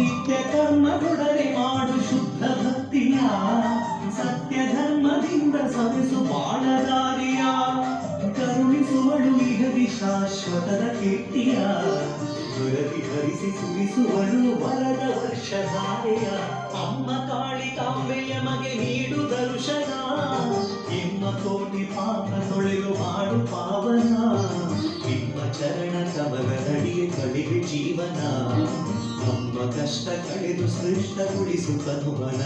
ನಿತ್ಯ ಕರ್ಮದೊಡನೆ ಮಾಡು ಶುದ್ಧ ಭಕ್ತಿಯ. ಸತ್ಯ ಧರ್ಮದಿಂದ ಸವಿಸು ಬಾಳದಾರಿಯ. ಕರುಣಿಸುವಳು ಇಹದಿ ಶಾಶ್ವತದ ಕೀರ್ತಿಯ. ದುರದಿ ಹರಿಸಿ ಸುರಿಸುವಳು ವರದ ವರ್ಷಧಾರೆಯ. ಅಮ್ಮ ಕಾಳಿಕಾಂಬೆಯ ಮಗೆ ನೀಡು ದರ್ಶನ ನಿಮ್ಮ ಕೋಟಿ ಪಾಪ ತೊಳೆದು ಮಾಡು ಪಾವನ. ನಿಮ್ಮ ಚರಣ ಕಮಲದಡಿಯ ಕಡಿಗೆ ಜೀವನ. ನಮ್ಮ ಕಷ್ಟ ಕಳೆದು ಸೃಷ್ಟಗೊಳಿಸು ತನುವನ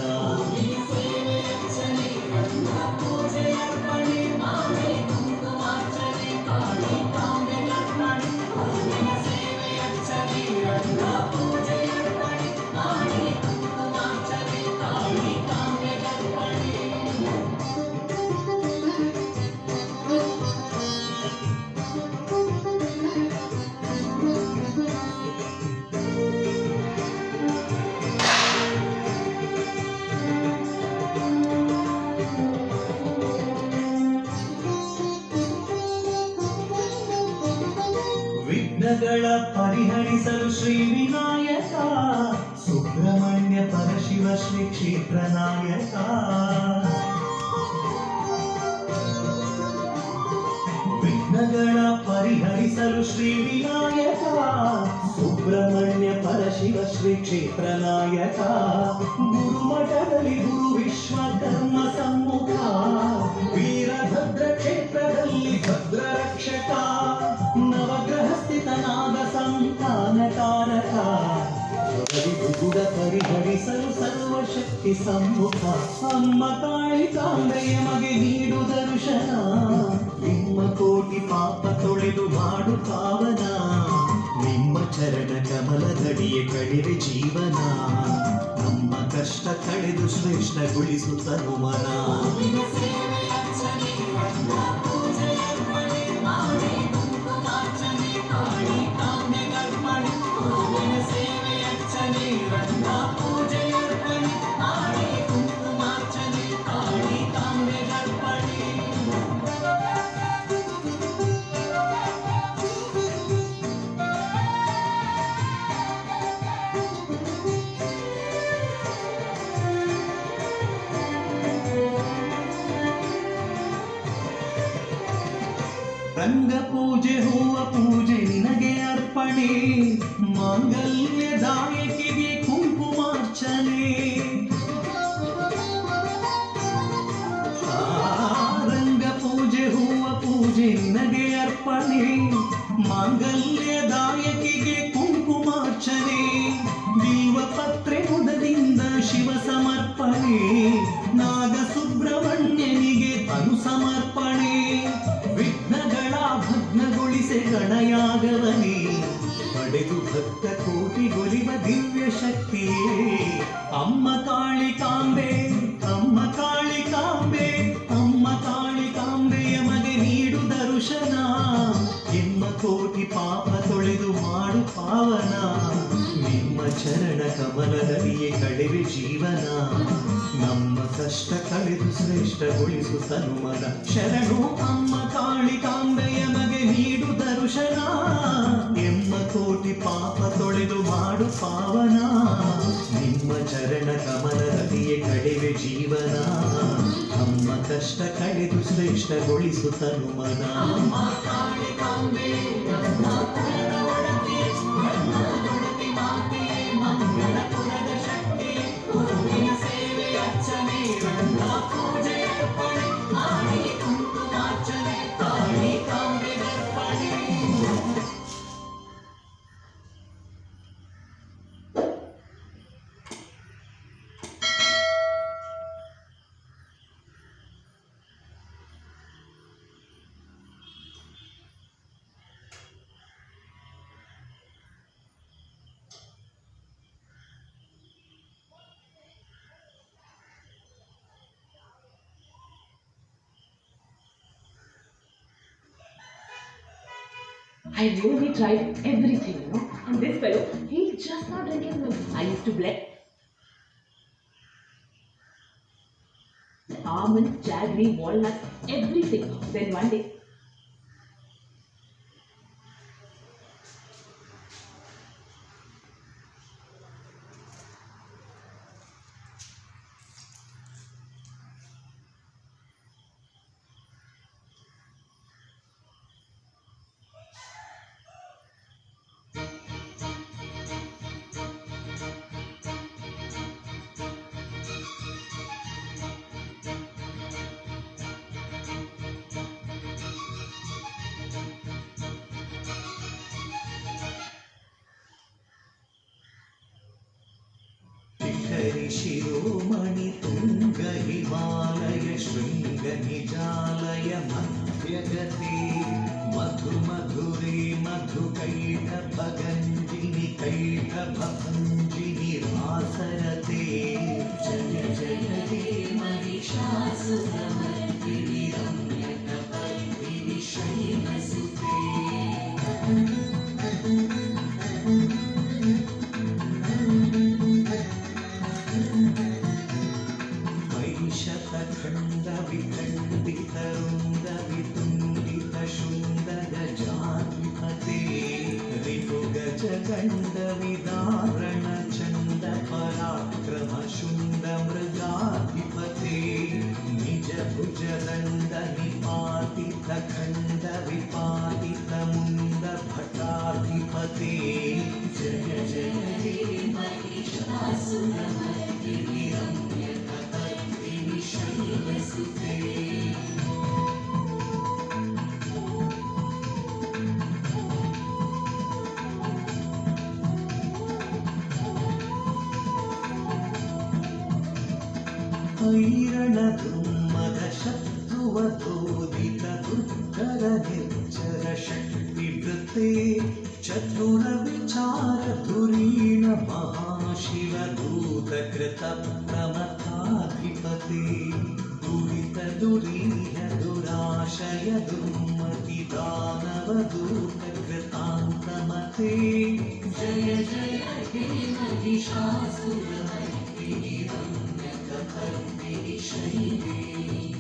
ವಿಘ್ನಗಳ ಪರಿಹರಿಸಲು ಶ್ರೀ ವಿನಾಯಕ ಸುಬ್ರಹ್ಮಣ್ಯ ಪರಶಿವ ಶ್ರೀ ಕ್ಷೇತ್ರ ನಾಯಕ ವಿಘ್ನಗಳ ಪರಿಹರಿಸಲು ಶ್ರೀ ವಿನಾಯಕ ಸುಬ್ರಹ್ಮಣ್ಯ ಪರಶಿವ ಶ್ರೀ ಕ್ಷೇತ್ರ ನಾಯಕ ಗುರುಮಠದಲ್ಲಿ ಗುರು ವಿಶ್ವಕರ್ಮ ಸಮ್ಮುಖ ಸರ್ವಶಕ್ತಿ ಸಮ್ಮುಖ. ಅಮ್ಮ ಕಾಳಿಕಾಂಬೆಯ ಮಗೆ ನೀಡು ದರ್ಶನ. ನಿಮ್ಮ ಕೋಟಿ ಪಾಪ ತೊಳೆದು ಮಾಡು ಪಾವನ. ನಿಮ್ಮ ಚರಣ ಕಮಲದಡಿಯ ಕಡಿರೆ ಜೀವನ. ನಮ್ಮ ಕಷ್ಟ ಕಳೆದು ಶ್ರೇಷ್ಠಗೊಳಿಸು ತನುಮನ. ರಂಗ ಪೂಜೆ, ಹೂವ ಪೂಜೆ ನಿನಗೆ ಅರ್ಪಣೆ. ಮಾಂಗಲ್ಯದಾಯಕಿಗೆ ಕುಂಕುಮಾರ್ಚನೆ. ರಂಗ ಪೂಜೆ, ಹೂವ ಪೂಜೆ ನಿನಗೆ ಅರ್ಪಣೆ. ಮಾಂಗಲ್ಯ ಗಣಯಾಗವನೇ ಪಡೆದು ಭಕ್ತ ಕೋಟಿ ಗೊಲಿವ ದಿವ್ಯ ಶಕ್ತಿ ಅಮ್ಮ ಕಾಳಿಕಾಂಬೆ ಅಮ್ಮ ಕಾಳಿಕಾಂಬೆ ಅಮ್ಮ ಕಾಳಿಕಾಂಬೆಯ ಮಗೆ ನೀಡು ದರ್ಶನ. ನಿಮ್ಮ ಕೋಟಿ ಪಾಪ ತೊಳೆದು ಮಾಡು ಪಾವನ. ನಿಮ್ಮ ಚರಣ ಕಮಲದಲ್ಲಿಯೇ ಕಡಿಮೆ ಜೀವನ. ನಮ್ಮ ಕಷ್ಟ ಕಳೆದು ಶ್ರೇಷ್ಠಗೊಳಿಸು ಸನುಮದ ಶರಣು. ಅಮ್ಮ ಕಾಳಿಕಾಂಬೆಯ ಮಗೆ ನೀಡು ದರುಶನ. ಎಮ್ಮ ಕೋಟಿ ಪಾಪ ತೊಳೆದು ಮಾಡು ಪಾವನ. ನಿಮ್ಮ ಚರಣ ಕಮಲದಲ್ಲಿಯೇ ಕಡಿಮೆ ಜೀವನ. ನಮ್ಮ ಕಷ್ಟ ಕಳೆದು ಶ್ರೇಷ್ಠಗೊಳಿಸು ತನುಮನ I really tried everything, you know. And this fellow, he's just not drinking milk. I used to blend almond, jaggery, walnuts, everything. Then one day, शिरोमणि तुङ्ग हिमालय शृङ्ग निजालय मध्यगते मधु मधुरे मधुकैटभगञ्जिनि कैटभञ्जिनि रासरते जय जय हे महिषासुरमर्दिनि జగండ విదారణ చంద పరాక్రమ శుంద మృగాధిపతే నిజ భుజదండ నిపాతిత ఖండ విపాతిత ముంద భటాధిపతే జయ జయ దేవి మహిషాసురమర్దిని तुयिरणदुम्मद शत्रुवतोदित दुर्गरनिर्जर शक्तिवृत्ते चतुरविचारधुरीण महाशिवदूतकृतप्रमथाधिपते दुरितदुरीह दुराशय दुर्मति दानवदूतकृतान्तमते जय जय हे महिषासुरमर्दिनी 还你美丽的水里。